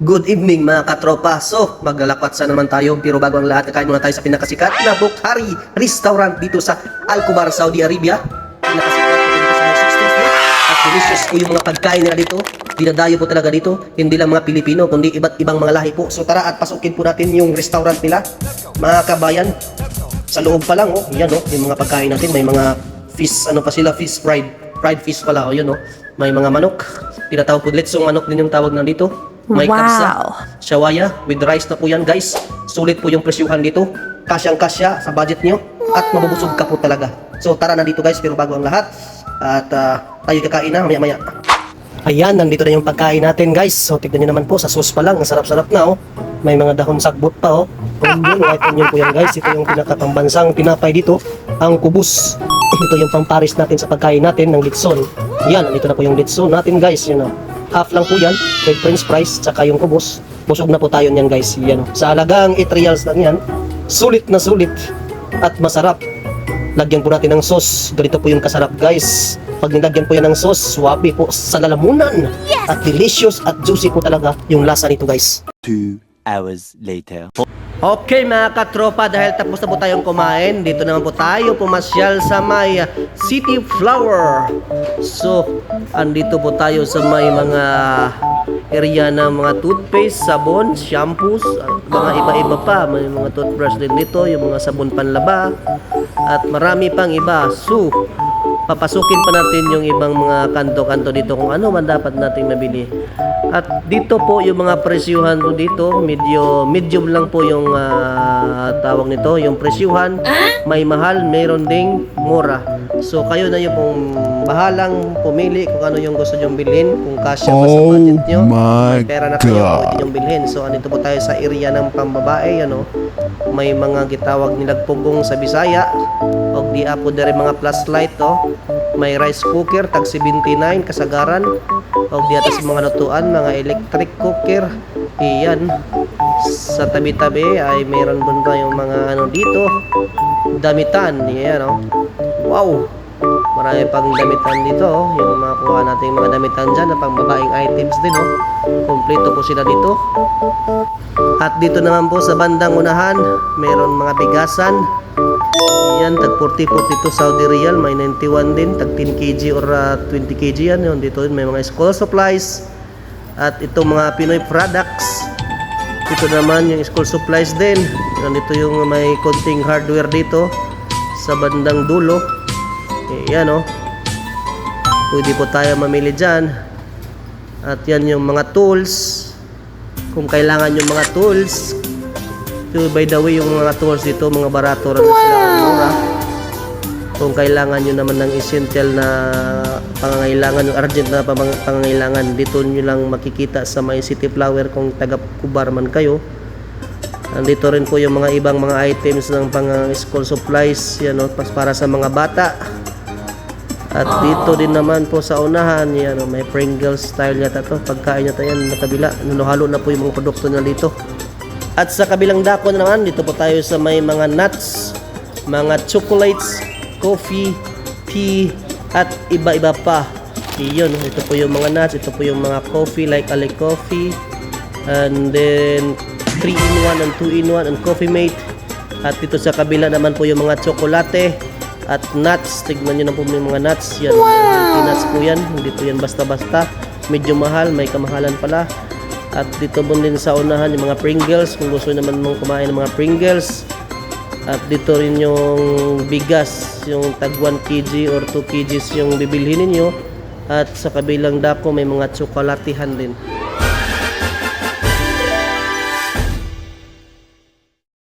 Good evening mga katropa. So, maglalakwat sa naman tayo pero bago ang lahat, kakain muna tayo sa pinakasikat na Bukhari Restaurant dito sa Alcobar, Saudi Arabia. Pinakasikat dito sa may 16th floor. At delicious po yung mga pagkain nila dito. Dinadayo po talaga dito. Hindi lang mga Pilipino, kundi iba't ibang mga lahi po. So tara at pasukin po natin yung restaurant nila. Mga kabayan, sa loob pa lang, oh, yan oh, yung mga pagkain natin. May mga fish, ano pa sila, fish fried. Fried fish pala, oh, yun oh. May mga manok. Tinatawag po, letsong manok din yung tawag na dito. May Wow. kapsa, shawaya, with rice na po yan guys. Sulit po yung presyuhan dito. Kasyang kasya sa budget nyo. At mabubusog ka po talaga. So tara na dito guys, pero bago ang lahat. At ah, tayo kakain na maya maya. Ayan, nandito na yung pagkain natin guys. So tignan nyo naman po, sa sauce pa lang, ang sarap-sarap na oh. May mga dahon sagbot pa oh. Onion, white onion po yan guys. Ito yung pinakapambansang tinapay dito, ang kubus. Ito yung pamparis natin sa pagkain natin ng litson. Yan, nandito na po yung litson natin guys. Yun oh. Half lang po yan, with french fries, tsaka yung kubos. Busog na po tayo niyan guys. Yan oh. Sa halagang 8 reals lang yan. Sulit na sulit at masarap. Lagyan po natin ng sauce. Ganito po yung kasarap guys. Pag nilagyan po yan ng sauce, swabe po sa lalamunan. At delicious at juicy po talaga yung lasa nito guys. Two hours later. Okay mga katropa, dahil tapos na po tayong kumain, dito naman po tayo pumasyal sa may City Flower. So, andito po tayo sa may mga area ng mga toothpaste, sabon, shampoos, mga iba-iba pa. May mga toothbrush din dito, yung mga sabon panlaba, at marami pang iba. So, papasukin pa natin yung ibang mga kanto-kanto dito kung ano man dapat nating mabili. At dito po yung mga presyuhan po dito, medyo medium lang po yung ah, tawag nito, yung presyuhan. May mahal, mayroon ding mura. So kayo na yung pong bahalang pumili kung ano yung gusto nyong bilhin, kung kasya ba sa Oh budget nyo. May pera na kayo, God. pwede nyong bilhin. So andito po tayo sa area ng pambabae, ano. May mga gitawag nilag pugong sa Bisaya. Og di apo dere mga plus light oh. May rice cooker tag 79 kasagaran. Og di atas mga lutuan, mga electric cooker. Iyan. Sa tabi-tabi ay mayroon din tayong mga ano dito. Damitan, iyan oh. Wow. Marami pang damitan dito oh. Yung makuha natin mga damitan dyan na pang babaeng items din oh. Kompleto po sila dito. At dito naman po sa bandang unahan, meron mga bigasan. Yan, tag 40-42 Saudi Riyal, may 91 din, tag 10 kg or ah, 20 kg yan. Yun, dito may mga school supplies. At itong mga Pinoy products. Ito naman yung school supplies din. Nandito yung may konting hardware dito sa bandang dulo. Eh, yan oh. Pwede po tayo mamili dyan. At yan yung mga tools. Kung kailangan yung mga tools. So, by the way, yung mga tools dito, mga barato rin sila mura. Kailangan nyo naman ng essential na pangangailangan, yung urgent na pangangailangan, dito nyo lang makikita sa may City Flower kung taga-kubar man kayo. Nandito rin po yung mga ibang mga items ng pang school supplies, yan, no, pas para sa mga bata. At dito din naman po sa unahan, yan, oh, may Pringles style yata to. Pagkain yata yan, nakabila. Nanuhalo na po yung mga produkto na dito. At sa kabilang dako na naman, dito po tayo sa may mga nuts, mga chocolates, coffee, tea, at iba-iba pa. Iyon, ito po yung mga nuts, ito po yung mga coffee like Ale Coffee, and then 3 in 1 and 2 in 1 and Coffee Mate. At dito sa kabila naman po yung mga tsokolate at nuts. Tignan nyo na po yung mga nuts. Yan, wow! nuts po yan. Hindi po yan basta-basta. Medyo mahal, may kamahalan pala. At dito po din sa unahan yung mga Pringles. Kung gusto naman mong kumain ng mga Pringles. At dito rin yung bigas, yung tag 1 kg or 2 kgs yung bibilhin ninyo. At sa kabilang dako may mga tsokolatihan din.